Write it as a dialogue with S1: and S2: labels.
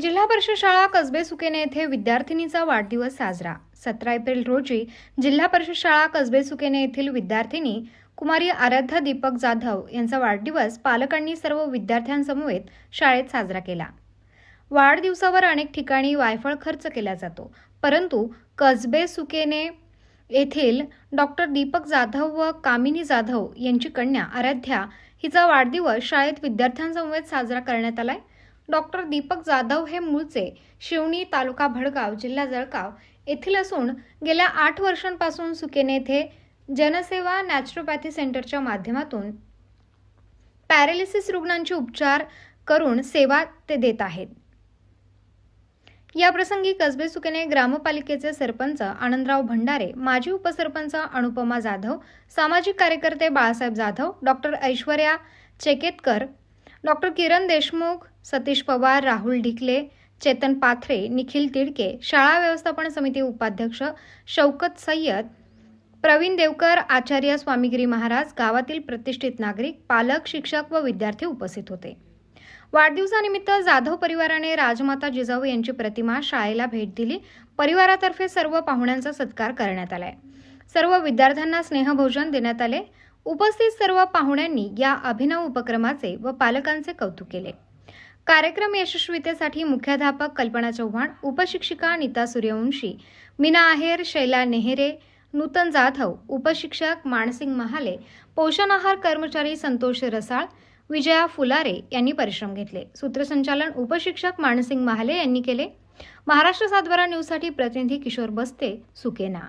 S1: जिल्हा परिषद शाळा कसबे सुकेने येथे विद्यार्थिनीचा वाढदिवस साजरा. सतरा एप्रिल रोजी जिल्हा परिषद शाळा कसबे सुकेने येथील विद्यार्थिनी कुमारी आराध्या दीपक जाधव यांचा वाढदिवस पालकांनी सर्व विद्यार्थ्यांसमवेत शाळेत साजरा केला. वाढदिवसावर अनेक ठिकाणी वायफळ खर्च केला जातो. परंतु कसबे सुकेने येथील डॉक्टर दीपक जाधव व कामिनी जाधव यांची कन्या आराध्या हिचा वाढदिवस शाळेत विद्यार्थ्यांसमवेत साजरा करण्यात आलाय. डॉक्टर दीपक जाधव हे मूळचे शिवणी तालुका भडगाव जिल्हा जळगाव येथील असून गेल्या आठ वर्षांपासून सुकेने येथे जनसेवा नॅचरोपॅथी सेंटरच्या माध्यमातून पॅरालिसिस रुग्णांचे उपचार करून सेवा ते देत आहेत. या प्रसंगी कसबे सुकेने ग्रामपालिकेचे सरपंच आनंदराव भंडारे माजी उपसरपंच अनुपमा जाधव सामाजिक कार्यकर्ते बाळासाहेब जाधव डॉक्टर ऐश्वर्या चेकेतकर डॉक्टर किरण देशमुख सतीश पवार राहुल ढिकले चेतन पाथरे निखिल तिडके शाळा व्यवस्थापन समिती उपाध्यक्ष शौकत सय्यद प्रवीण देवकर आचार्य स्वामीगिरी महाराज गावातील प्रतिष्ठित नागरिक पालक शिक्षक व विद्यार्थी उपस्थित होते. वाढदिवसानिमित्त जाधव परिवाराने राजमाता जिजाऊ यांची प्रतिमा शाळेला भेट दिली. परिवारातर्फे सर्व पाहुण्यांचा सत्कार करण्यात आलाय. सर्व विद्यार्थ्यांना स्नेहभोजन देण्यात आले. उपस्थित सर्व पाहुण्यांनी या अभिनव उपक्रमाचे व पालकांचे कौतुक केले. कार्यक्रम यशस्वीतेसाठी मुख्याध्यापक कल्पना चव्हाण उपशिक्षिका नीता सूर्यवंशी मीना आहेर शैला नेहरे नूतन जाधव उपशिक्षक मानसिंग महाले पोषण आहार कर्मचारी संतोष रसाळ विजया फुलारे यांनी परिश्रम घेतले. सूत्रसंचालन उपशिक्षक मानसिंग महाले यांनी केले. महाराष्ट्र सातबारा न्यूजसाठी प्रतिनिधी किशोर बस्ते सुकेना.